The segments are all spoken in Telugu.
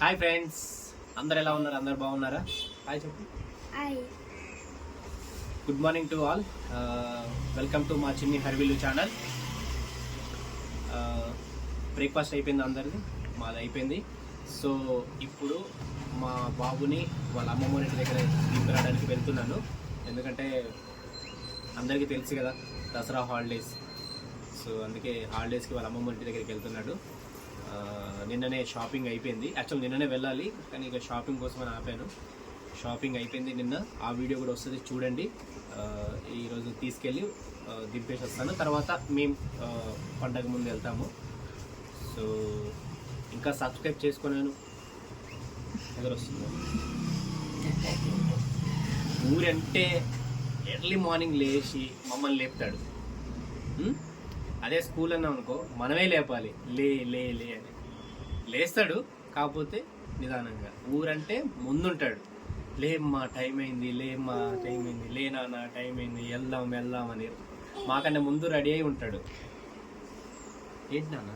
హాయ్ ఫ్రెండ్స్ అందరు ఎలా ఉన్నారు? అందరు బాగున్నారా? హాయ్ చెప్పు. Good morning to all welcome to మా చిన్ని హర్విల్లు ఛానల్ బ్రేక్ఫాస్ట్ అయిపోయింది అందరిది. మాది అయిపోయింది. సో ఇప్పుడు మా బాబుని వాళ్ళ అమ్మమ్మ ఇంటి దగ్గర తీసుకురావడానికి వెళ్తున్నాను. ఎందుకంటే అందరికీ తెలుసు కదా దసరా హాలిడేస్ సో అందుకే హాలిడేస్కి వాళ్ళ అమ్మమ్మ ఇంటి దగ్గరికి వెళ్తున్నాడు. నిన్ననే షాపింగ్ అయిపోయింది. యాక్చువల్ నిన్ననే వెళ్ళాలి కానీ ఇక షాపింగ్ కోసం అని ఆపాను. షాపింగ్ అయిపోయింది నిన్న. ఆ వీడియో కూడా వస్తుంది చూడండి. ఈరోజు తీసుకెళ్ళి దింపేసి వస్తాను. తర్వాత మేము పండగ ముందు వెళ్తాము. సో ఇంకా సబ్స్క్రైబ్ చేసుకున్నాను. ఎదురు వస్తుంది. ఊరంటే ఎర్లీ మార్నింగ్ లేచి మమ్మల్ని లేపుతాడు. అదే స్కూల్ అన్నాం అనుకో మనమే లేపాలి. లే లే లే అని. లేస్తాడు కాకపోతే నిదానంగా. ఊరంటే ముందుంటాడు. లేమ్మా టైం అయింది లేమ్మా టైం అయింది లే టైం అయింది వెళ్దాం వెళ్దాం అని. మాకన్నా ముందు రెడీ అయి ఉంటాడు. ఏంటి నాన్న?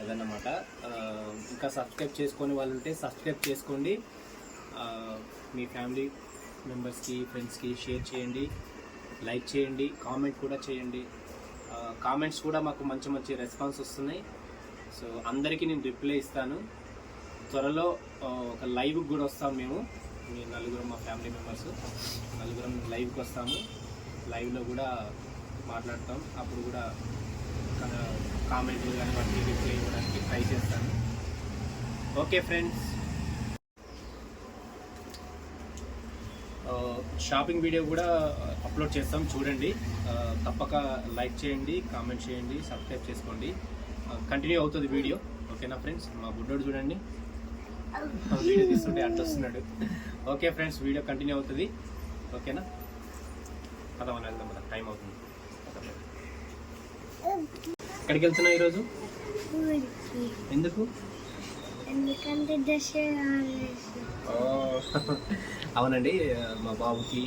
అదన్నమాట. ఇంకా సబ్స్క్రైబ్ చేసుకొని వాళ్ళు ఉంటే సబ్స్క్రైబ్ చేసుకోండి. మీ ఫ్యామిలీ మెంబర్స్కి ఫ్రెండ్స్కి షేర్ చేయండి లైక్ చేయండి కామెంట్ కూడా చేయండి. కామెంట్స్ కూడా మాకు మంచి మంచి రెస్పాన్స్ వస్తున్నాయి. సో అందరికీ నేను రిప్లై ఇస్తాను. త్వరలో ఒక లైవ్ కూడా వస్తాం మేము. మీ నలుగురం మా ఫ్యామిలీ మెంబర్స్. నలుగురం లైవ్కి వస్తాము. లైవ్లో కూడా మాట్లాడతాం. అప్పుడు కూడా కామెంట్లు కానీ వాటికి రిప్లై ఇవ్వడానికి ట్రై చేస్తాను. Okay friends. షాపింగ్ వీడియో కూడా అప్లోడ్ చేస్తాం చూడండి. తప్పక లైక్ చేయండి కామెంట్ చేయండి సబ్స్క్రైబ్ చేసుకోండి. కంటిన్యూ అవుతుంది వీడియో. ఓకేనా ఫ్రెండ్స్? మా బుడ్డోడు చూడండి. వీడియో తీస్తుంటే అడ్డు వస్తున్నాడు. ఓకే ఫ్రెండ్స్ వీడియో కంటిన్యూ అవుతుంది. ఓకేనా? పద మనం వెళ్దాం కదా టైం అవుతుంది. ఎక్కడికి వెళ్తున్నావు ఈరోజు? ఎందుకు? ఎందుకంటే అవునండి మా బాబుకి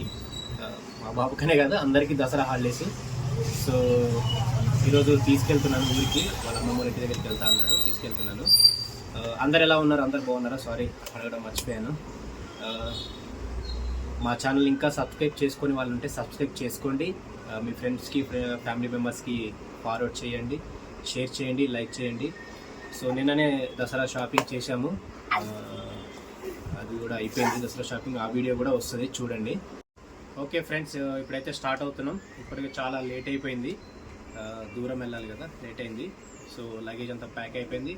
మా బాబుకనే కాదు అందరికీ దసరా హాలిడేస్. సో ఈరోజు తీసుకెళ్తున్నాను ఊరికి వాళ్ళ అమ్మమ్మ ఇంటి దగ్గరికి వెళ్తా అన్నాడు తీసుకెళ్తున్నాను. అందరు ఎలా ఉన్నారు? అందరు బాగున్నారా? సారీ అడగడం మర్చిపోయాను. మా ఛానల్ ఇంకా సబ్స్క్రైబ్ చేసుకొని వాళ్ళు ఉంటే సబ్స్క్రైబ్ చేసుకోండి. మీ ఫ్రెండ్స్కి ఫ్యామిలీ మెంబర్స్కి ఫార్వర్డ్ చేయండి షేర్ చేయండి లైక్ చేయండి. సో నిన్ననే దసరా షాపింగ్ చేశాము. అది కూడా అయిపోయింది. దసరా షాపింగ్ ఆ వీడియో కూడా వస్తుంది. చూడండి. ఓకే ఫ్రెండ్స్ ఇప్పుడైతే స్టార్ట్ అవుతున్నాం. ఇప్పటికే చాలా లేట్ అయిపోయింది. దూరం వెళ్ళాలి కదా లేట్ అయింది. సో లగేజ్ అంతా ప్యాక్ అయిపోయింది.